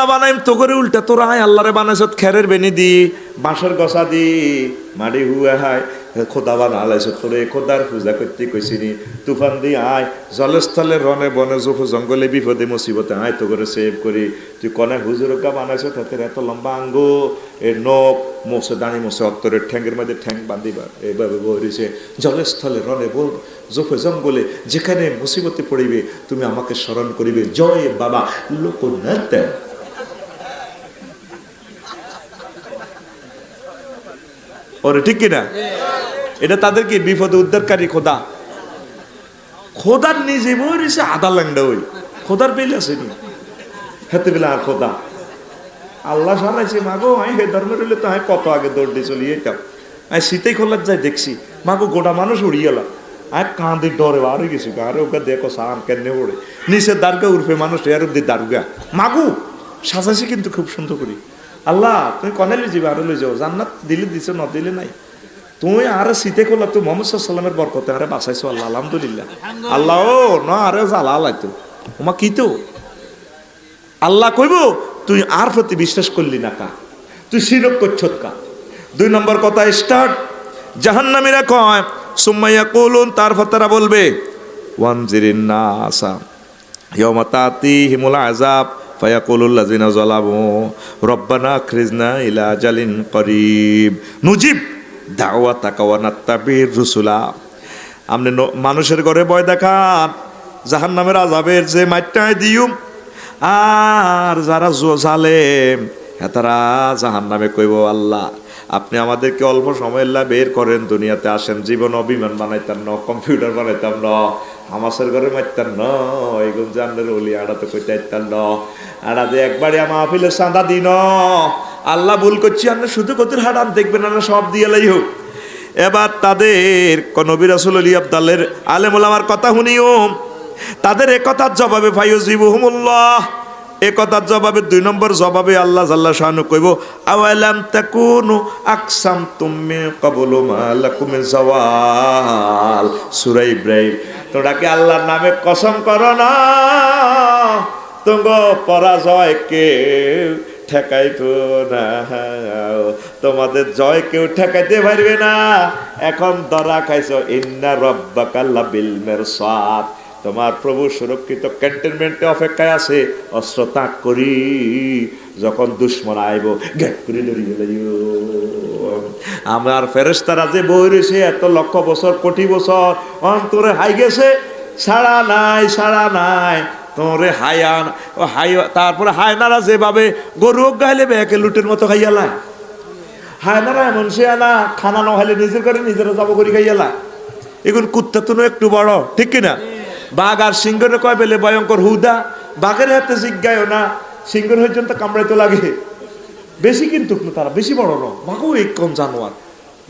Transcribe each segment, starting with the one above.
আল্লাহ বানাইম তো করে উল্টা তোরা আয়, আল্লাহরে বানাইছ, খেরের বেনি দি, বাঁশের গসা দি মাটি হুয়া হায় খোদা বানালাইছ তোরে খোদার পূজা করতে কইছিনি। তুফান দি আয়, জলস্থলে রনে বনে জুফু জঙ্গলে বিপদে মুসিবতে আয় তো করে সেভ করি। তুই কনে হুজুরকা বানাইছ, তাতে এত লম্বা আঙ্গ এ নখ মোসে দাঁড়ি মোসে অত্তরের ঠ্যাঙ্গের মধ্যে ঠ্যাং বান্ধিবা এইভাবে বহিছে। জলস্থলে রনে বল জোফে জঙ্গলে যেখানে মুসিবতে পড়িবে, তুমি আমাকে স্মরণ করিবে। জয় বাবা, লোকনাথ। ওরে ঠিক কিনা? এটা তাদের কি বিপদে উদ্ধারকারী খোদা। খোদার নিজে বইছে আদা ল্যাংডা ওই। খোদার পেলে আসেনি হেতে বেলা আর খোদা। আল্লাহ জানাইছে মাগো আমি হে ধর্মের হইলে তো আমি কত আগে দৌড় দিয়ে চলি যেতাম আমি শীতেই খোলার যাই দেখছি। মাগো, গোটা মানুষ উড়িয়ে গেলাম আমি কাঁদি ডরে আর গেছি আরে ওকে দেখো সাম কেনে ওড়ে। নিচে দারগা উর্ফে মানুষ, এর অব্দি দারগা। মাগু, সাজাইছি কিন্তু খুব সুন্দর করি। আল্লাহ, তুমি কনে লই যাবে আরও লই যাও। জান্নাত দিলে দিছে ন দিলে নাই। তুমি আরে শীতে করলা তুই মোহাম্মদ সাল্লামের বরকতে আরে বাঁচাইছো আল্লাহ, আলহামদুলিল্লাহ। আল্লাহ, ও, ন, আরে জ্বালা লাইতো ওমা কি তো? আল্লাহ কইব, তুই আর প্রতি বিশ্বাস করলি না কা? তুই শিরক করছত কা? দুই নম্বর কথা স্টার্ট জাহান্নামীরা কয় সুম্মাইয়া কলুন তারপর তারা বলবে, ওয়ানজিরিন নাসা, ইয়াউমা তাতিহিমুল আযাব। ফায়াকুলুল করিব। নুজিব রুসুলা। আপনি মানুষের ঘরে ভয় দেখান, জাহান্নামের আযাবের যে মাইটায় দিউম আর যারা জালেম তারা জাহান নামে কইব, আল্লাহ, আপনি আমাদেরকে অল্প সময় বের করেন, দুনিয়াতে আসেন। জীবন অভিমান বানাইতাম ন, কম্পিউটার বানাইতাম ন হামাসের ঘরে মারতাম ন এগুম জানের অলি আড়াতে কইতে আইতাম ন। আড়াতে একবারে আমার আপিলের চাঁদা দিন। আল্লাহ ভুল করছি আমরা শুধু কতির হাড়ান দেখবেন আমরা সব দিয়ে লাই হোক। এবার তাদের নবীর আসল আলী আবদালের আলেমুল আমার কথা শুনিও। তাদের একথার জবাবে ভাইও ফাইজিবুহুমুল্লাহ এ কথার জবাবে, দুই নম্বর জবাবে আল্লাহ জাল্লা শাহানু কইব, আওয়ালাম তাকুনু আকসাম তুমি কবলু মালাকুম জাওয়াল? সূরা ইব্রাহিম, তোমরা কি আল্লাহর নামে কসম করো না? তুঙ্গ পরাজয়কে ঠেকাইতো না। তোমাদের জয় কেউ ঠেকাইতে পারবে না। এখন ধরা খাইছো, ইন্না রব্বাকাল্লা বিল মেরসাদ। তোমার প্রভু সুরক্ষিত ক্যান্টনমেন্টে অপেক্ষায় আছে, অস্ত্র তাক করি, যখন দুশ্মন আইব গ্যাট করে ধরিয়ে লাইও আমার ফেরেস্তারা যে বই রয়েছে, এত লক্ষ বছর, কোটি বছর অন্তরে হাই গেছে, সাড়া নাই সাড়া নাই, তোরে হায়ান, ও হাই তারপরে হায়নারা যেভাবে গরু গাইলে বেকে লুটের মতো খাইয়ালায় হায়নারা এমন সে আনা, খানা নহাইলে নিজের করে নিজেরা যাব করি খাইয়ালা এগুলো কুত্তা তো একটু বড়, ঠিক কিনা? বাঘ আর সিংহের কয় বেলে ভয়ঙ্কর হুদা? বাঘের হাতে জিজ্ঞায় না, সিংহের পর্যন্ত কামড়াইতে লাগে। বেশি কিন্তু তারা, বেশি বড় ন বাঘও এই কম জানোয়ার।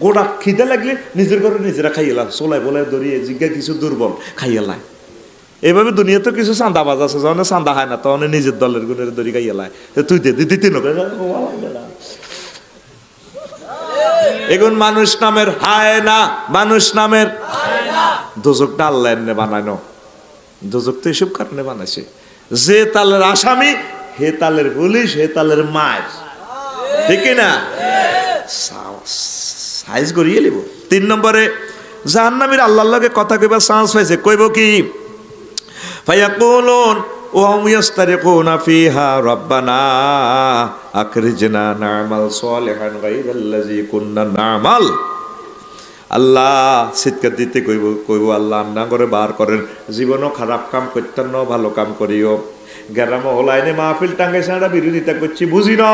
গোড়া খিদে লাগলে নিজের ঘরে নিজেরা খাইয়েলাম সোলাই বলে দড়িয়ে জিজ্ঞা কিছু দুর্বল? খাইয়েলায় এভাবে দুনিয়াতে কিছু চান্দাবাজ আছে, যখন চান্দা হয় না, তখন নিজের দলের গুণের দড়ি খাইয়েলায় তুই দে দিতে এগুন মানুষ নামের হায় না, মানুষ নামের দোজকটা আল্লাহ বানানো দোজক তো এসব কারণে বানাইছে যে তালের আসামি হে তালের পুলিশ হে তালের মায়ের ঠিক না সাইজ করিয়ে লিব তিন নম্বরে জাহান্নামীর আল্লাহর লগে কথা কইবার চান্স পাইছে কইব কি ফায়াকুলুন وهم يسترقون فيها ربنا أخرجنا نعمل صالحا غير الذي كنا نعمل আল্লাহ চিৎকার দিতে কইব কইব, আল্লাহ আন্না করে বার করেন। জীবনও খারাপ কাম করতেন না ভালো কাম করিও। গ্রাম হলাইনে মাহফিল টাঙ্গাইছে, আড়া বিরোধিতা করছি, বুঝি ন?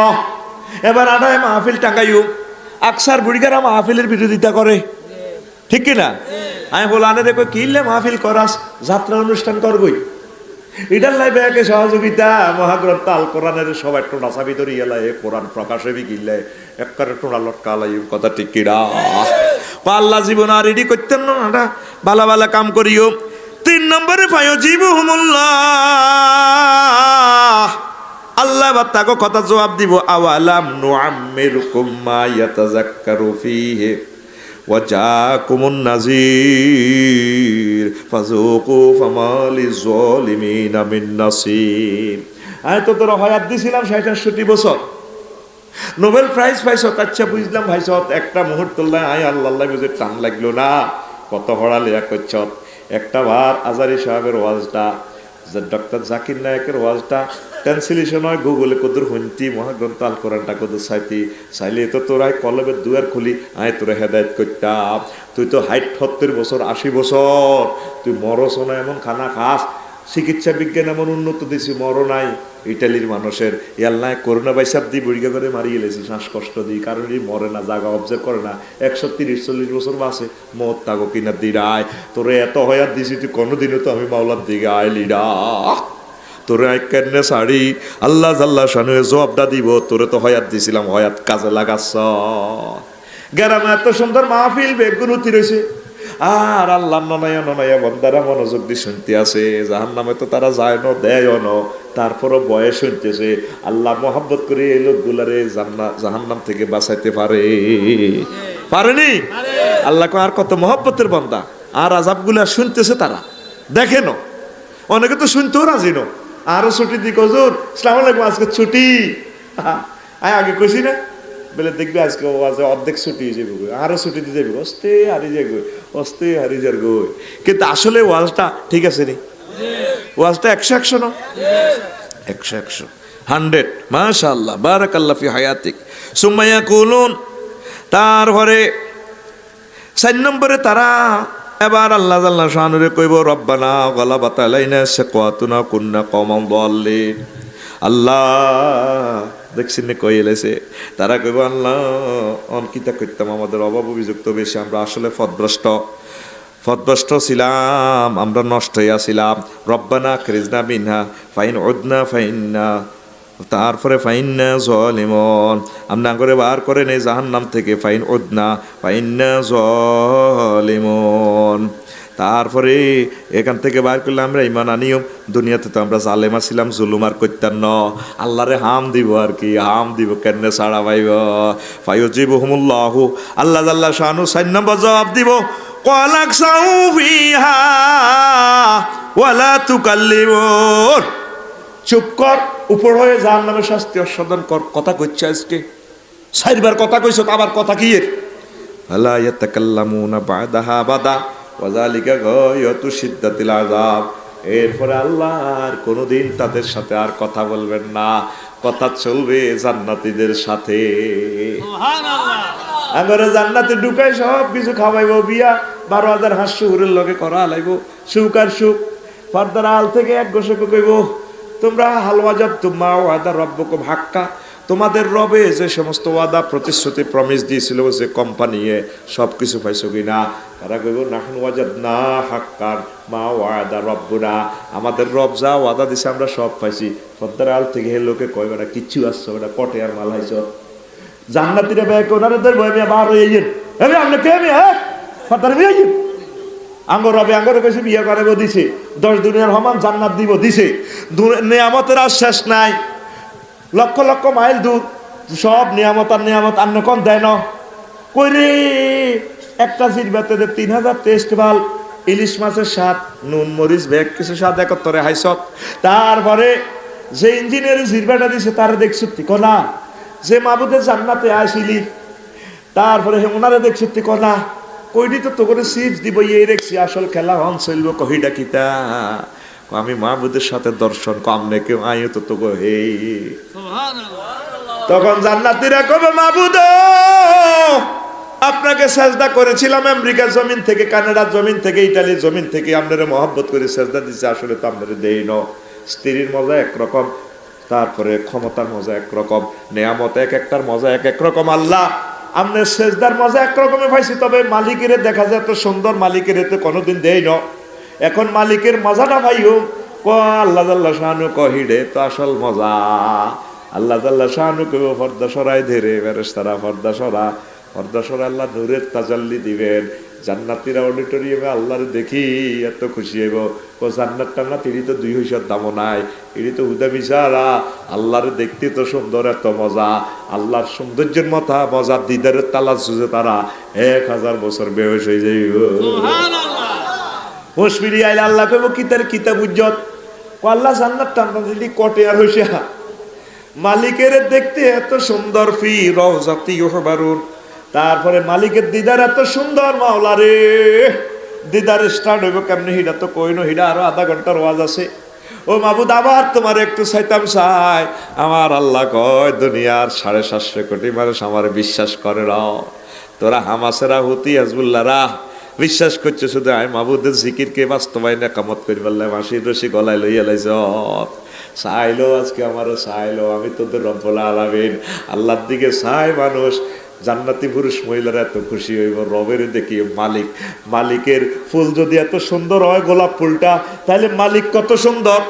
এবার আড়ায় মাহফিল টাঙ্গাইও। আকসার বুড়িগারা মাহফিলের বিরোধিতা করে। ঠিক কিনা আমি বলো, আনে দেখো কিনলে মাহফিল করাস? যাত্রা অনুষ্ঠান করবই। এটার লাইবে একে সহযোগিতা, মহাগ্রন্থ আল কোরআনের সবাই টোনা চাবি ধরি এলাই কোরআন প্রকাশে বি গিলে একবারে টোনা লটকা লাই, কথা ঠিক কিরা পাল্লা জীবন আর রেডি করতেন না এটা ভালো ভালো কাম করিও তিন নম্বরে পাইও জীব হুমুল্লাহ আল্লাহ বা তাকে কথা জবাব দিব আওয়ালাম নুআম্মিরুকুম মা ইয়াতাযাক্কারু ফীহি وجاءكم النذير فذوقوا فما للظالمين من نصير আমি তো তোর হয়াত দিছিলাম ষাট আটষট্টি বছর নোবেল প্রাইজ পাইছ আচ্ছা বুঝলাম ভাইছ একটা মুহূর্ত আই আল্লাহ বুঝে টান লাগল না। কত হড়া লেয়া করছ একটা বার আজারি সাহেবের ওয়াজটা ডক্টর জাকির নায়কের ওয়াজটা ট্রান্সলেশন হয়, গুগলে কদুর হন্তি মহাগ্রন্থ আল কোরআনটা কদুর সাইতি চাইলে তো তোরাই কলবের দুয়ার খুলি, আয় তোরা হেদায়ত করতাম তুই তো হাইট সত্তর বছর, আশি বছর, তুই মরস না এমন খানা খাস। চিকিৎসা বিজ্ঞান এমন উন্নত দিছি মর নাই। ইটালির মানুষের ইয়াল্লাই করোনা বাইসাপ দিয়ে বুড়িগা করে মারি গেলেছে শ্বাসকষ্ট দিই, কারণ মরে না, জাগা অবজার্ভ করে না। একশো তিরিশ, চল্লিশ বছর বাসে মত তাগো কিনা দিরায় তোরে এত হয়াত দিছি তুই কোনোদিনও তো আমি মাওলার দিকে আইলিডা তোরে এক কেনে শাড়ি আল্লাহ জাল্লাহ শানুয়ে জবাবটা দিব, তোরে তো হয়াত দিছিলাম হয়াত কাজে লাগাচ্ছ। গ্রামে এত সুন্দর মাহফিল, বেগুনুতি রয়েছে। আর আল্লাহ ননায়া ননায়া বন্দারা মনোযোগ দিয়ে শুনতে আছে জাহান নামে তো তারা যায় ন দেয় ন। তারপরও বয়স শুনতেছে। আল্লাহ মোহাব্বত করে এই লোকগুলারে জাহান নাম থেকে বাঁচাইতে পারে। পারেনি? আল্লাহ আর কত মহব্বতের বন্দা। আর আজাবগুলা শুনতেছে তারা। দেখেন অনেকে তো শুনতেও রাজি ন আরও ছুটি দিক, হজুর। সালাম আজকে ছুটি। আগে কইছি না। বলে দেখবি আজকে ও আজ অর্ধেক ছুটি যাবে গো। আরও ছুটি দিয়ে যাবে অস্তে হারি যাবে গো অস্তে হারি যার গো। কিন্তু আসলে ওয়াজটা ঠিক আছে নি ওয়াজটা একশো একশো না? একশো একশো। হান্ড্রেড। মাশা আল্লাহ বারাক আল্লাহ ফি হায়াতিক। সুমাইয়া কুলুন তারপরে চার নম্বরে তারা এবার আল্লাহ আল্লাহ শাহানুরে কইব, রব্বানা গলা বাতালাইনা সে কোয়াতুনা কুন্না কমাম বললে আল্লাহ দেখছেন কই এলেছে তারা কইব, আল্লাহ অনকিতা করতাম আমাদের অভাব অভিযুক্ত বেশি, আমরা আসলে ফদভ্রষ্ট। ফদভ্রষ্ট ছিলাম, আমরা নষ্ট হইয়াছিলাম। রব্বানা কৃষ্ণা বিনহা ফাইন উদনা ফাইন্না, তারপরে ফাইন ফাইন্না জলিমন আমরা করে বার করে নেই জাহান নাম থেকে, ফাইন উদনা ফাইন্না জলিমন তারপরে এখান থেকে বার করলে আমরা ইমান আনিও। দুনিয়াতে তো আমরা জালেমা ছিলাম জুলুম আর করতাম ন। আল্লাহরে হাম দিব আর কি, হাম দিব কেন সাড়া পাইব? ফাইও জীব হুমুল্লাহ আল্লাহ আল্লাহ শাহানু সাইন নম্বর জবাব দিব, কলাক সাউ ফিহা ওয়ালা তুকাল্লিমুন। চুপ কর, উপর হয়ে যার নামে শাস্তি অসাধন কর, কথা কইছে আজকে। চারবার কথা কইছ, আবার কথা কি এর আলা ইয়াতাকাল্লামুনা বাদাহা বাদা ওয়াজালিকা গায়াতু এরপরে আল্লাহ আর কোনোদিন তাদের সাথে আর কথা বলবেন না। কথা চলবে জান্নাতিদের সাথে। আগরে জান্নাতে ঢুকাই সব কিছু খাওয়াইব বিয়া বারো হাজার হাঁস শুকুরের লগে করা লাইব সুখ আর সুখ। ফর্দার আল থেকে এক গোসক কইব তোমরা হালওয়া যাব তোমা ওয়াদা হাক্কা। তোমাদের রবে যে সমস্ত ওয়াদা, প্রতিশ্রুতি প্রমিস দিয়েছিল যে কোম্পানি সব কিছু পাইছো কিনা? তারা কইব, নাহন ওয়াজাদ না হাক্কার মা ওয়াদা রব্বুনা। আমাদের রব যা ওয়াদা দিছে আমরা সব পাইছি। ফর্দার আল থেকে হে লোকে কয় বেটা কিচ্ছু আসছো বেটা কটে আর মাল হাইছ জান্নাতিরা ব্যাগ ওনারে ধরবো, আমি বার হয়ে যান আমি আপনি কে আমি হ্যাঁ? বিয়ে যান আঙ্গর রবে বিয়ে করাবো দিছে। দশ দুনিয়ার সমান জান্নাত দিব দিছে। নিয়ামতের আর শেষ নাই। লক্ষ লক্ষ মাইল দূর। সব নিয়ামত আর নিয়ামত আন্য কম দেয় না। কইরে একটা জিরবাতে তিন হাজার টেস্ট বাল, ইলিশ মাছের স্বাদ, নুন, মরিচ, ব্যাগ কিছু স্বাদ একত্তরে হাইসত। তারপরে যে ইঞ্জিনিয়ার জিরবাটা দিছে, তার দেখছি কনা। যে মাবুদের জান্নাতে আসিলি তারপরে হে ওনারে দেখছি কনা। কইডি তো তো করে সিপস দিব, এই দেখছি আসল খেলা হন চলব কহিডা কিতা। আমি মাহবুদের সাথে দর্শন কম নে কেউ আয়ু তো তো হে। তখন জান্নাতীরা কবে মাহবুদ? আপনাকে সাজদা করেছিলাম আমেরিকার জমিন থেকে কানাডার জমিন থেকে ইটালির জমিন থেকে। আপনারা মহব্বত করে সাজদা দিচ্ছে আসলে তো আপনারা দেই ন। স্ত্রীর মজা একরকম তারপরে ক্ষমতার মজা একরকম নেয়ামত এক একটার মজা এক এক রকম। আল্লাহ আপনার সেজদার মজা একরকমে পাইছি তবে মালিকের দেখা যায় এত সুন্দর মালিকের তো কোনোদিন দেই ন। এখন মালিকের মজাটা ভাইও ক আল্লাহ আল্লাহ শাহানু কহিডে তো আসল মজা। আল্লাহ তাল্লাহ শাহানু কেউ ফর্দা সরাই ধরে বেরেস তারা ফর্দা সরা। ফর্দা আল্লাহ নূরের তাজাল্লি দিবেন। জান্নাতিরা অডিটোরিয়ামে আল্লাহর দেখি, এত খুশি হইব। ও জান্নাত টান্নাত, ইডি তো দুই হইসার দামও নাই। ইডি তো হুদা বিচারা আল্লাহর দেখতে তো সুন্দর, এত মজা। আল্লাহর সৌন্দর্যের মতা মজা, দিদারের তালা সুজে তারা। এক হাজার বছর বেহস হয়ে যাইব। হোসমিরি আইলে আল্লাহ কইব, কিতার কিতাব উজ্জত আল্লাহ জান্নাত টান্না দিলি, কটে আর হইছে মালিকের দেখতে এত সুন্দর, ফি রওজাতি ইউহবারুন। তারপরে মালিকের দিদার এত সুন্দর, মাওলা রে। দিদার স্টার্ট হইব কেমনে, হিডা তো কইনো হিডা আরও আধা ঘণ্টার ওয়াজ আছে। ও মাবুদ, আবার তোমার একটু চাইতাম, চাই। আমার আল্লাহ কয়, দুনিয়ার সাড়ে সাতশো কোটি মানুষ আমার বিশ্বাস করে, রাও। তোরা হামাসেরা, হুতি হাজবুল্লারা বিশ্বাস করছে শুধু? আমি মাবুদের জিকিরকে বাস্তবায়ন কামত করি পারলাম মাসির রসি গলায় লইয়া লাইছ চাইলো আজকে আমারও চাইলো আমি তোদের রব্বুল আলামিন। আল্লাহর দিকে চাই মানুষ জান্নাতি পুরুষ মহিলারা এত খুশি হইব রবের দেখি মালিক। মালিকের ফুল যদি এত সুন্দর হয় গোলাপ ফুলটা তাহলে মালিক কত সুন্দর?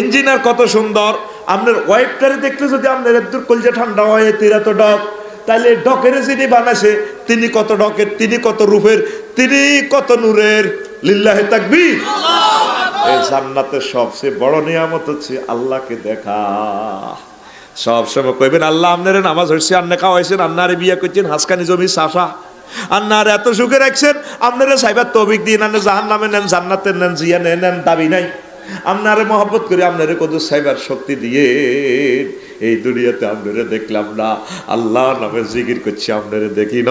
ইঞ্জিনিয়ার কত সুন্দর? আপনার ওয়াইফটারে দেখলে যদি আপনার একটু কলজা ঠান্ডা হয় তিরা তো ডক। তাহলে ডকের যিনি বানাইছে তিনি কত ডকের তিনি কত রূপের তিনি কত নূরের। লিল্লাহে তাকবি এই জান্নাতের সবচেয়ে বড় নিয়ামত হচ্ছে আল্লাহকে দেখা। সব সময় কইবেন আল্লাহ আপনার নামাজ হয়েছে আন্না খাওয়াইছেন আন্নারে বিয়া করছেন হাসকানি জমি চাষা। আন্নার এত সুখে রাখছেন আপনারা সাইবার তবিক দিন আন্না জাহান নামে নেন জান্নাতের নেন জিয়া নেন নেন দাবি নাই। আপনারে মহব্বত করে আপনারে কত সাইবার শক্তি দিয়ে এই দুনিয়াতে আপনারে দেখলাম না। আল্লাহ নামে জিকির করছি আপনারে দেখি ন।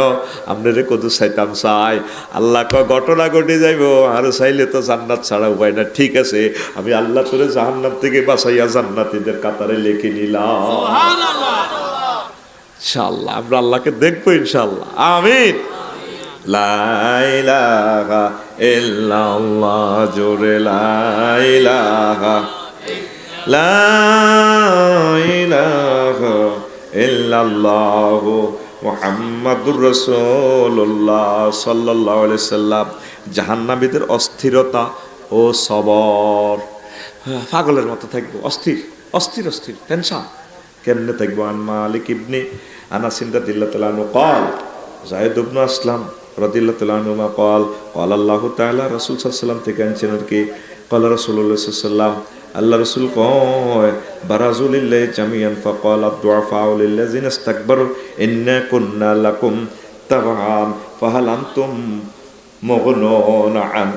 আপনারে কত চাইতাম চাই। আল্লাহ ক ঘটনা ঘটে যাইব আর চাইলে তো জান্নাত ছাড়া উপায় না ঠিক আছে আমি আল্লাহ তোরে জাহান্নাম থেকে বাঁচাইয়া জান্নাতীদের কাতারে লিখে নিলাম। ইনশাআল্লাহ আমরা আল্লাহকে দেখব ইনশাল্লাহ আমিন। লাইলাহা ইল্লাল্লাহ জোরে লাইলাহা জাহান্নাবিদের অস্থিরতা ও সবর। পাগলের মতো থাকব, অস্থির অস্থির অস্থির, টেনশন। কেমনে থাকব? আন মালিক ইবনে আনাস রাদিল্লা তালানু কল জাহেদ ইবনু আসলাম রদিল্লাহ তালানুমা কল কল আল্লাহ তাআলা রাসূল সাল্লাল্লাহু থেকে আনছেন আর কি। কল রসুল্লাহ আল্লাহ রসুল কয় বারাজুলিল্লাহ জামিয়ান ফাকাল আব্দুয়া ফাউলিল্লাহ জিনাস তাকবার ইন্না কুন্না লাকুম তাবান ফাহাল আনতুম মগনুন আন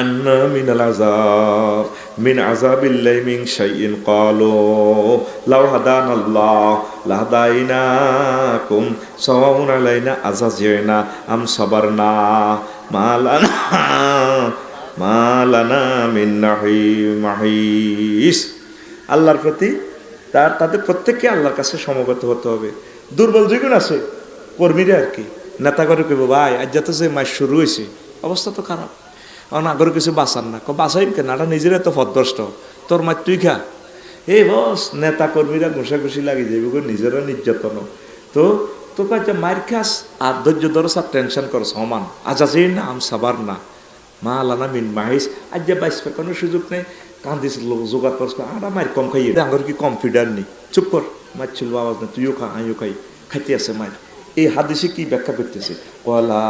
আন্না মিনাল আযাব, মিন আযাবিল্লাহি মিন শাইইন ক্বালু লাউ হাদানাল্লাহ, লাহদাইনাকুম, সাওয়াউন আলাইনা আযাজিনা আম সাবারনা মালানা আল্লাহর প্রতি তার, তাদের প্রত্যেককে আল্লাহর কাছে সমগত হতে হবে। দুর্বল দুইগুণ আছে কর্মীরা আর কি। নেতা করে কেবো ভাই, আজ যাতে যে মাস শুরু হয়েছে অবস্থা তো খারাপ। কারণ আগর কিছু বাঁচান না। বাঁচাইন কেন? না নিজেরা তো ফদ্রষ্ট তোর মাই তুই খা। এ বস, নেতা কর্মীরা ঘুষাঘুষি লাগিয়ে যাবে নিজেরও নির্যাতন। তো তোর কাছে মার খাস, আর ধৈর্য ধরো আর টেনশন করো সমান আজ আছে না আম সাবার না। মা আলানা মিন মাহিস আজ যে বাইশ কোনো সুযোগ নেই। কান্দিস লোক, জোগাড় করস আর মার কম খাইয়ে আঙ্গর কি কনফিডেন্ট নেই চুপ কর মার ছিল আওয়াজ না, তুইও খা, আমিও খাই। খাইতে আছে মার এই হাদিসে কি ব্যাখ্যা করতেছে? কলা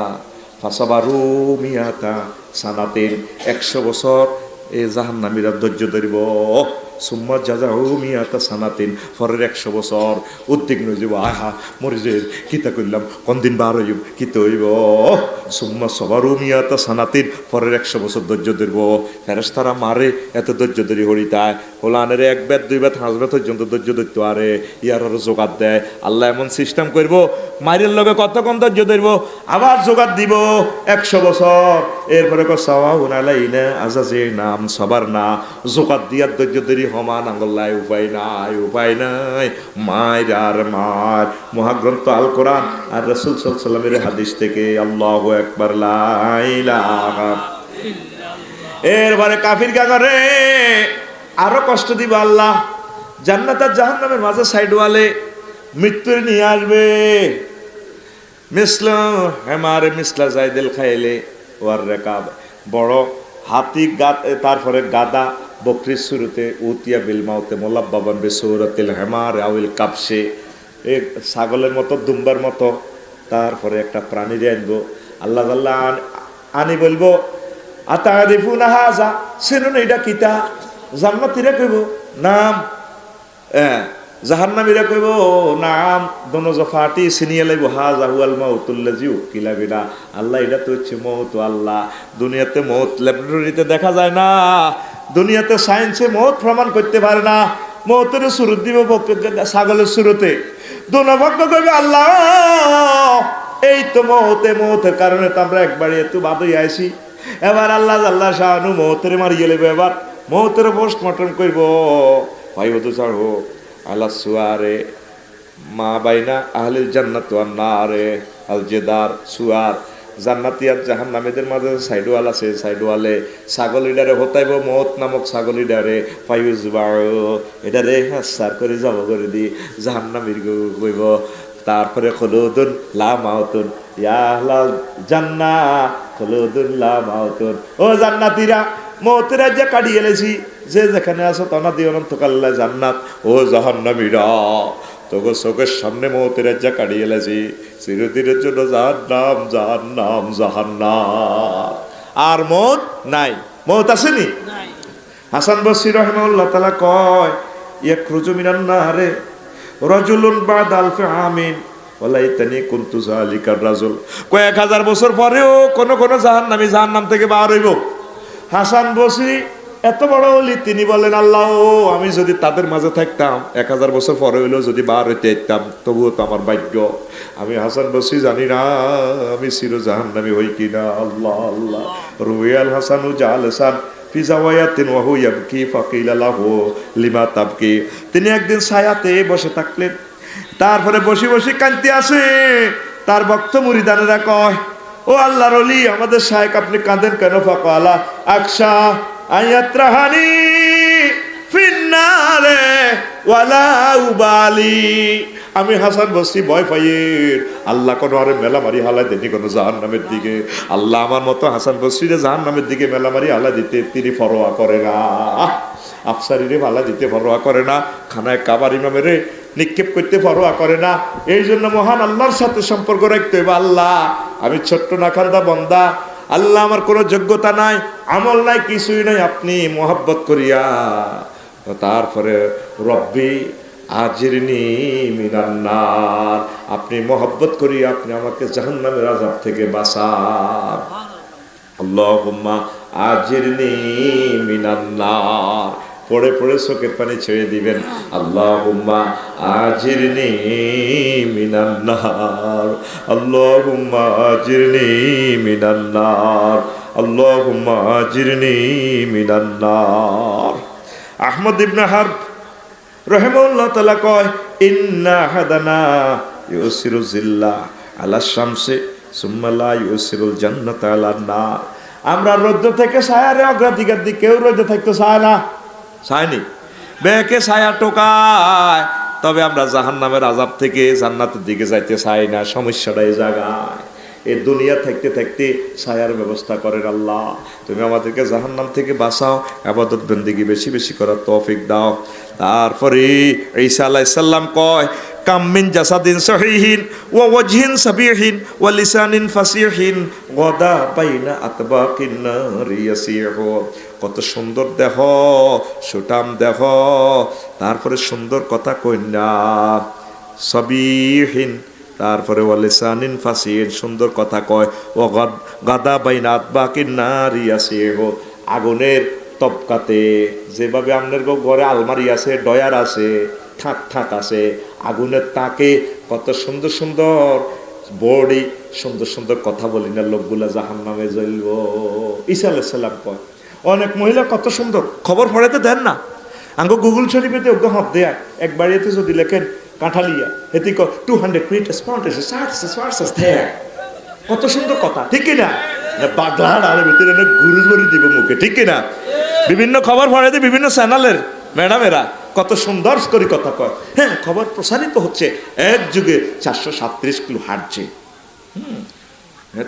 ফাসাবারু মিয়াতা সানাতেন, একশো বছর এ জাহান্নামীরা ধৈর্য ধরিব। সুম্মা জাজাহু মিয়াতা সানাতিন, পরের একশো বছর উদ্বিগ্ন হইব আহা মরিজের কিতা করলাম কনদিন বার হইব কিতা হইব? সুম্মা সবারু মিয়াতা সানাতিন পরের একশো বছর ধৈর্য ধরব। ফেরেস তারা মারে, এত ধৈর্য ধরি হরিতায় হোলানের এক বেদ দুই বেদ হাঁস বেদ পর্যন্ত ধৈর্য ধরতে আরে ইয়ার আরও জোগাড় দেয়। আল্লাহ এমন সিস্টেম করব মায়ের লগে কতক্ষণ ধৈর্য ধরব, আবার জোগাড় দিব একশো বছর। এরপরে কসাওয়া উনালাই না আজাজে নাম সবার না জোগাড় দিয়ার ধৈর্য ধরি সমান আঙ্গল্লাই উপায় নাই উপায় নাই। মায়ের আর মার। মহাগ্রন্থ আল কোরআন আর রসুল সাল্লামের হাদিস থেকে আল্লাহ একবার লাইলাহা এরপরে কাফির কা করে আরও কষ্ট দিব আল্লাহ। জান্নাত আর জাহান্নামের মাঝে সাইড ওয়ালে মৃত্যুর নিয়ে আসবে। মিসলা হেমারে মিসলা জাইদেল খাইলে, ওয়ার রেকাব বড় হাতি তারপরে গাদা, বকরির শুরুতে উতিয়া বিল মাউতে মোলাব্বাবান বেসৌরতিল হেমার আউল কাপসে এ ছাগলের মতো, দুম্বার মতো, তারপরে একটা প্রাণীরে আনব। আল্লাহ আল্লাহ আন- আনি বলব আতারিফু না হাজা সেনুন এটা কিতা? জান্নাতিরা কইব, নাম। হ্যাঁ জাহান্নামীরা কইব নাম। দোনো জফাটি সিনিয়ে লাইব হা জাহুয়াল মাউতুল্লাজি উকিলা বিনা। আল্লাহ এটা তো হচ্ছে মৌত আল্লাহ। দুনিয়াতে মৌত ল্যাবরেটরিতে দেখা যায় না। দুনিয়াতে সায়েন্সে মত প্রমাণ করতে পারে না। মতের সুরত দিব ছাগলের সুরতে। দোনো ভক্ত করবে আল্লাহ, এই তো মহতে মহতের কারণে তো আমরা একবারে একটু বাদই আইছি। এবার আল্লাহ আল্লাহ শাহানু মহতের মারিয়ে লেবে এবার মহতের পোস্টমর্টম করব। ভাই হতো ছাড় হোক আল্লাহ সুয়ারে, মা বাইনা আহলে জান্নাত নারে, আল সুয়ার, জান্নাতি আর জাহান্নামীদের মাঝে সাইড ওয়াল আছে সাইড ওয়ালে ছাগল ইডারে হতাইব মত নামক ছাগল ইডারে। বাড়ো এটারে হাসার করে যাব করে দি, জাহান্নামীর কইব তারপরে খলুদুন ইয়া লাল জান্না। খলুদুন লা মাউতুন। ও জান্নাতীরা মতের যে কাটিয়ে এলেছি যে যেখানে আছো তনা দিয়ে অনন্তকাল্লা জান্নাত। ও জাহান্নামীরা তোকে চোখের সামনে মতের যা কাটিয়ে এলেছি চিরদিনের জন্য যাহার নাম যাহার নাম যাহার নাম আর মত নাই। মত আসেনি? হাসান বসি রহমাউল্লাহ তালা কয় ইয়া রজুলুন বাদ আলফে আমিন। ওলাইতানি কুন্তু জালিকার রাজুল। কয়েক হাজার বছর পরেও কোন নামি জাহান নাম থেকে বার হইব। হাসান বসরি এত বড় হলি তিনি বলেন, আল্লাহ আমি যদি তাদের মাঝে থাকতাম, এক হাজার বছর পরে হইলেও যদি বার হইতে যেতাম, তবুও তো আমার ভাগ্য। আমি হাসান বসরি জানি না, আমি জাহান নামি হই কিনা। আল্লাহ আল্লাহ। রুয়াল হাসানু জাল হাসান ফিজাওয়ায়াতিন ওয়াহু ইয়াবকি, ফাকিলা লাহু লিমা তাবকি। তিনি একদিন ছায়াতে বসে থাকলেন। তারপরে বসে বসে কান্তি আসে। তার ভক্ত মুরিদানেরা কয়, ও আল্লাহর অলি আমাদের শায়েক আপনি কাঁদেন কেন ফাকালা আকশা আয়াত্রাহানি ফিন্নারে ওয়ালা উবালি। আমি হাসান বসছি ভয় পাইয়ের আল্লাহ কোনো আরে মেলা মারি হালাই দেনি কোনো জাহান নামের দিকে। আল্লাহ আমার মতো হাসান বসিরে জাহান নামের দিকে মেলা মারি হালা দিতে তিনি ফরোয়া করে না। আফসারিরে ভালা দিতে পরোয়া করে না খানায় কাবার ইমামেরে নিক্ষেপ করতে পরোয়া করে না। এই জন্য মহান আল্লাহর সাথে সম্পর্ক রাখতে হবে। আল্লাহ আমি ছোট্ট নাখান্দা বন্দা। আল্লাহ আমার কোনো যোগ্যতা নাই আমল নাই কিছুই নাই আপনি মোহাব্বত করিয়া। তারপরে রব্বি আজিরনি মিনান্নার। আপনি মোহাব্বত করিয়া আপনি আমাকে জাহান্নামের আজাব থেকে বাঁচান। আল্লাহুম্মা আজিরনি মিনান্নার। পড়ে পড়ে চোখের পানি ছেড়ে দিবেন। আল্লাহুম্মা আজিরনি মিনান্নার আল্লাহুম্মা আজিরনি মিনান্নার আল্লাহুম্মা আজিরনি মিনান্নার আহমদ ইবনে হারব রহেমউল্লাহ তাআলা কয়, ইন্না হাদানা ইউসিরু জিল্লা আলা শামসে সুম্মা লা ইউসিরুল জান্নাত আলা আমরা রোদ্র থেকে ছায়ারে অগ্রাধিকার দিই, কেউ রোদে থাকতে চায় না। চায়নি বেকে ছায়া টোকায়, তবে আমরা জাহান নামের আজাব থেকে জান্নাতের দিকে যাইতে চাই না, সমস্যাটা এই জায়গায়। এই দুনিয়া থাকতে থাকতে ছায়ার ব্যবস্থা করেন আল্লাহ। তুমি আমাদেরকে জাহান্নাম থেকে বাঁচাও, আবাদত বন্দিগি বেশি বেশি করার তৌফিক দাও। তারপরে ঈসা আলাইহিস সালাম কয় কামিন জাসাদিন সহিহিন ওয়া ওয়াজহিন সাবিহিন ওয়া লিসানিন ফাসিহিন, গদা বাইনা আতবাকিন নারি ইয়াসিহু। কত সুন্দর দেহ সুটাম দেহ। তারপরে সুন্দর কথা কন্যা সবিহীন। তারপরে ওয়ালিসানিন ফাসিন সুন্দর কথা কয় ও গদ- বাইনাত বাকি নারী ও আগুনের তপকাতে। যেভাবে আপনার ঘরে আলমারি আছে, ডয়ার আছে ঠাক ঠাক আছে, আগুনের তাকে কত সুন্দর সুন্দর বডি, সুন্দর সুন্দর কথা বলি না লোকগুলা জাহান নামে জ্বলব। ঈসা আলাইসাল্লাম কয় অনেক মহিলা কত সুন্দর। খবর পড়াতে দেন না। আঙ্গ গুগল শরীফেতে ওকে হাত দেয়া এক বাড়িতে যদি লেখেন, কাঁঠালিয়া এতে টু হান্ড্রেড ফিট স্পন্টেস কত সুন্দর কথা, ঠিক কিনা? বাগলার আর ভিতরে গুরু ভরি দিব মুখে, ঠিক কিনা? বিভিন্ন খবর পড়াতে বিভিন্ন চ্যানেলের ম্যাডামেরা কত সুন্দর করে কথা কয়। হ্যাঁ খবর প্রসারিত হচ্ছে। এক যুগে চারশো সাতত্রিশ কিলো হাঁটছে।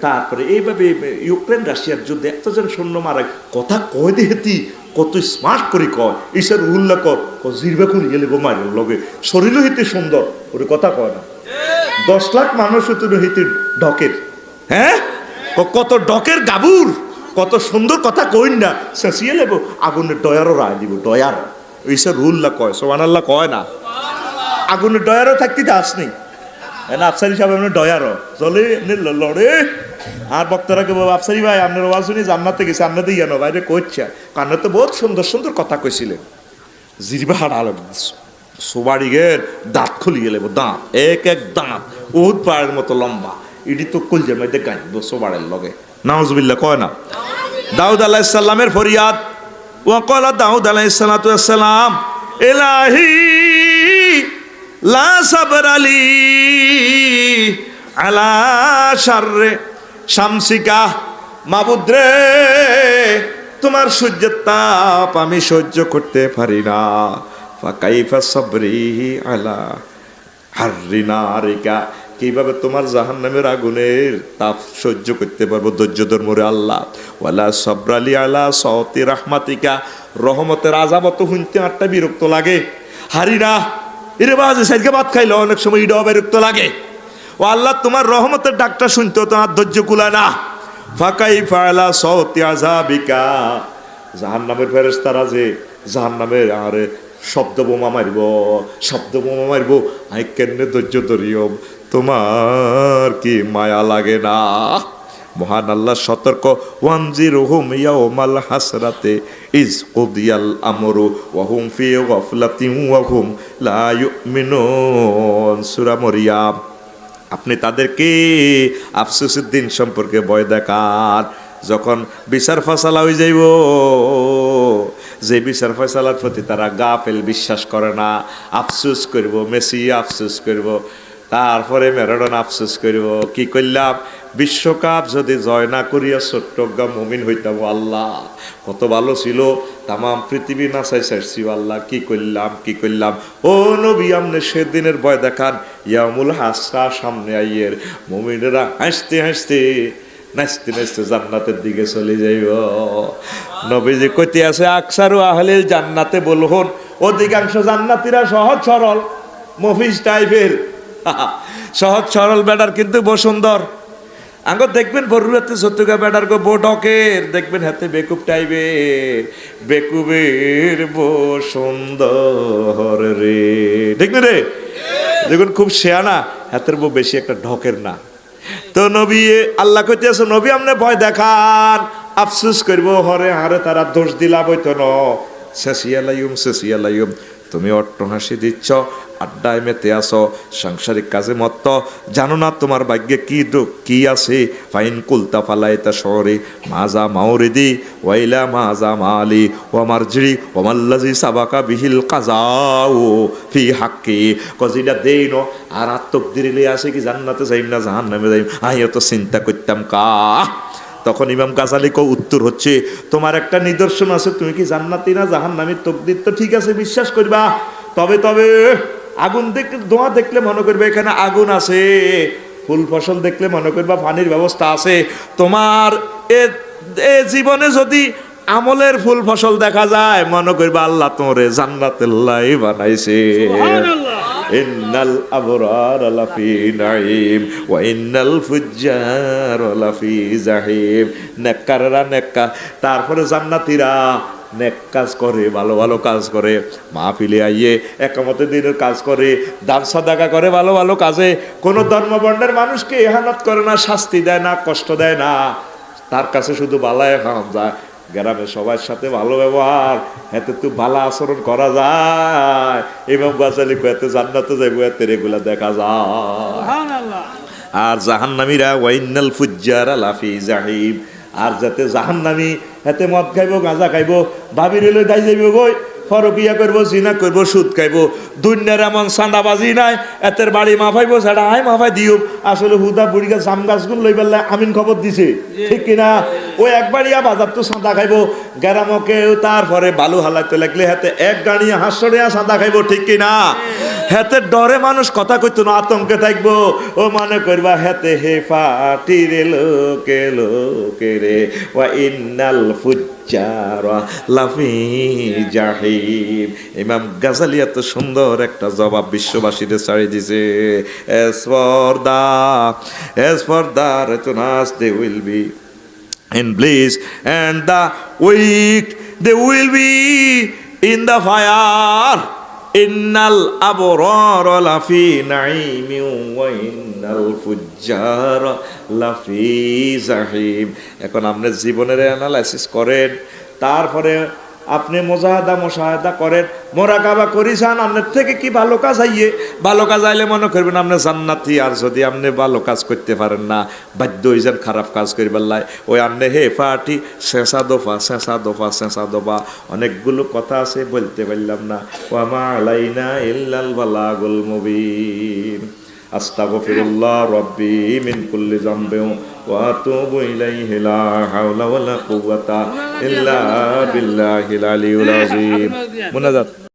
তারপরে এইভাবে ইউক্রেন রাশিয়ার যুদ্ধে এতজন সৈন্য মারা কথা কয় দেহেতি কত স্মার্ট করে কয়। ঈশ্বর উল্লা কর। জিরবা করে গেলে গো মারের লগে। শরীরও হিতে সুন্দর, ওরে কথা কয় না। দশ লাখ মানুষ হিতে ডকের হ্যাঁ? কত ডকের গাবুর। কত সুন্দর কথা কইন না। শেষিয়ে লেব আগুনের ডয়ারও রায় দিব, ডয়ার। ঈশ্বর উল্লা কয় সোমান আল্লাহ কয় না। আগুনের ডয়ারও থাকতে দাস নেই। না আফসারি সাহেব এমনি ডয়ারও চলে এমনি লড়ে। আর বক্তারা কে আফসারি ভাই, আপনার ওয়াজ শুনি জান্নাতে গেছে আপনাতে ইয়ানো বাইরে কইছে কান্না তো বহুত সুন্দর সুন্দর কথা কইছিলেন। জিরবা হাড়াল সোবাড়ি গের দাঁত খুলি গেলে দাঁত, এক এক দাঁত, বহুত পাড়ের মতো লম্বা। ইডি তো কলজের মধ্যে গাইব সোবাড়ের লগে। নাউজবিল্লা কয় না? দাউদ আলাইসাল্লামের ফরিয়াদ। ওয়াকলা দাউদ আলাইসালাম এলাহি লা শামসিকা মাবুদ্রে, তোমার সূর্যের তাপ আমি সহ্য করতে পারি না। ফাকাইফা সাবরি কীভাবে তোমার জাহান নামের আগুনের তাপ সহ্য করতে পারব ধৈর্য ধর্মরে আল্লাহ। ওয়ালা সবরালি আলা সতি রাহমাতিকা। রহমতের আজাবত শুনতে আটটা বিরক্ত লাগে। হারিনা এরে বাজে সাইডকে ভাত খাইলো, অনেক সময় ইডাও বিরক্ত লাগে। ও আল্লাহ, তোমার রহমতের ডাকটা শুনতে তোমার ধৈর্য কুলায় না। ফাঁকাই ফায়লা সতি আজাবিকা জাহান নামের ফেরেস্তারা যে জাহান নামের আরে, শব্দ বোমা মারব, শব্দ বোমা মারব, আই কেনে ধৈর্য ধরিও, তোমার কি মায়া লাগে না? মহান আল্লাহ সতর্ক ওয়ানজি রহুম ইয়াউমাল হাসরাতে ইজ কুদিয়াল আমরু, ওয়াহুম ফি গাফলাতিন ওয়াহুম লা ইউমিনুন। সূরা আপনি তাদেরকে আফসোসের দিন সম্পর্কে ভয় দেখান। যখন বিচার ফয়সালা হয়ে যাইব, যে বিচার ফয়সালার প্রতি তারা গাফেল, বিশ্বাস করে না। আফসোস করব, মেসি আফসোস করব। তারপরে মেরডন আফসোস করব। কি করলাম বিশ্বকাপ যদি জয় না করিয়া চট্টগ্রাম মমিন হইতাম, আল্লাহ, কত ভালো ছিল। তামাম পৃথিবী নাচাই চাইছি, আল্লাহ, কি করলাম কি করলাম ও নবী, আমনে সেদিনের ভয় দেখান। ইয়ামুল হাসরা সামনে আইয়ের মমিনেরা হাসতে হাসতে নাচতে নাচতে জান্নাতের দিকে চলে যাইব। নবীজি কইতে আছে, আকসারু আহলিল জান্নাতে বলহন, অধিকাংশ জান্নাতীরা সহজ সরল, মফিজ টাইপের। সহজ সরল বেডার কিন্তু বসুন্দর আঙ্গ দেখবেন বরুরাতে সত্যকা বেডার গো বোটকের দেখবেন হাতে বেকুব টাইবে বেকুবের বসুন্দর রে। দেখবেন রে? দেখুন খুব শেয়ানা হাতের বউ বেশি একটা ঢকের না। তো নবী আল্লাহ কইতে আছে নবী আমনে ভয় দেখান। আফসুস করব হরে হারে তারা দোষ দিলা বইতো ন। শেষিয়ালাইম শেষিয়ালাইম তুমি অট্ট হাসি দিচ্ছ। আড্ডায় মেতে আসো, সাংসারিক কাজে মত্ত। জানো না তোমার ভাগ্যে কি দুঃখ, কি আছে? ফাইন কুলতা ফালাইতা শহরে, মাজা মাওরিদি ওয়াইলা মাজা মালি, ও জিড়ি ওমাল্লাজি সাবাকা বিহিল কাজাও, ফি হাক্কি। কজিটা দেই ন আর আত্মক দিলে আছে কি জান্নাতে যাইম না জাহান নামে যাইম? আইও তো চিন্তা করতাম কা? তখন ইমাম গাজালি কো উত্তর হচ্ছে, তোমার একটা নিদর্শন আছে, তুমি কি জান্নাতি না জাহান নামের তকদির? তো ঠিক আছে, বিশ্বাস করবা। তবে তবে আগুন দেখলে ধোঁয়া দেখলে মনে করবে এখানে আগুন আছে। ফুল ফসল দেখলে মনে করবা পানির ব্যবস্থা আছে। তোমার এ জীবনে যদি আমলের ফুল ফসল দেখা যায় মনে করবা আল্লাহ তোরে জান্নাতুল্লাহ বানাইছে। ইন্নাল আবরার লাফি নাইম ওয়া ইন্নাল ফুজ্জার লাফি জাহিম। নেককাররা নেককা তারপরে জান্নাতীরা নেক কাজ করে ভালো ভালো কাজ করে মা ফিলে আইয়ে একামতে দিনের কাজ করে দান সাদাকা করে ভালো ভালো কাজে। কোনো ধর্মবর্ণের মানুষকে এহানত করে না শাস্তি দেয় না কষ্ট দেয় না। তার কাছে শুধু বালায় খাওয়া যায়। গ্রামে সবার সাথে ভালো ব্যবহার এতে তো ভালো আচরণ করা যায়। এবং গাছালি এতে জান্নাতে যাইব এতে রেগুলা দেখা যায়। আর জাহান্নামীরা ওয়াইনাল ফুজ্জার লাফি জাহিম। আর যাতে জাহান নামি হাতে মদ খাইব গাঁজা খাইব ভাবির লই দাই যাইব গই ফরকিয়া করব জিনা করব সুদ খাইব। দুনিয়ার এমন সান্দাবাজি নাই এতের বাড়ি মাফাইব সেটা আয় মাফাই দিও আসলে হুদা বুড়ি গাছ জাম গাছগুলো লই পেলে আমিন খবর দিছে। ঠিক কিনা? ওই একবারিয়া বাজার তো সাঁদা খাইব। গ্রামকেও তারপরে বালু হালাইতে লাগলে হাতে এক গাড়িয়া হাঁসড়িয়া সাঁদা খাইব, ঠিক কিনা হেতে ডরে মানুষ কথা কইতো না, আতঙ্কে থাকব। ও মনে করবা হেতে হে ফাটি রে লোকে লোকে রে। ওয়া ইন্নাল ফুজ্জারা লাফি জাহিম। ইমাম গাজালি এত সুন্দর একটা জবাব বিশ্ববাসীদের ছাড়ি দিছে। As for the as for the righteous they will be in bliss, and the weak they will be in the fire. ইন্নাল আবরার লাফি নাইমি ওয়া ইন্নাল ফুজ্জার লাফি জাহিম এখন আপনি জীবনের অ্যানালাইসিস করেন তারপরে আপনি মোজাহাদা, মোশাহাদা করেন, মোরা মোরাকাবা করিসান আপনার থেকে কি ভালো কাজ আইয়ে? ভালো কাজ আইলে মনে করবেন আপনি জান্নাতি, আর যদি আপনি ভালো কাজ করতে পারেন না, বাধ্য হয়ে খারাপ কাজ করিবার লাই। ওই আপনি, হে ফাটি, শেষা দফা শেষা দফা শেষা দফা। অনেকগুলো কথা আছে, বলতে পারলাম না। ওয়ামা আলাইনা ইল্লাল বালাগুল মুবিন। আস্তাগফিরুল্লাহ রব্বি মিন কুল্লি জামবি ওয়া আতুবু ইলাইহি লা হাওলা ওয়ালা কুওয়াতা ইল্লা বিল্লাহিল আলিয়্যিল আযীম। মুনাজাত।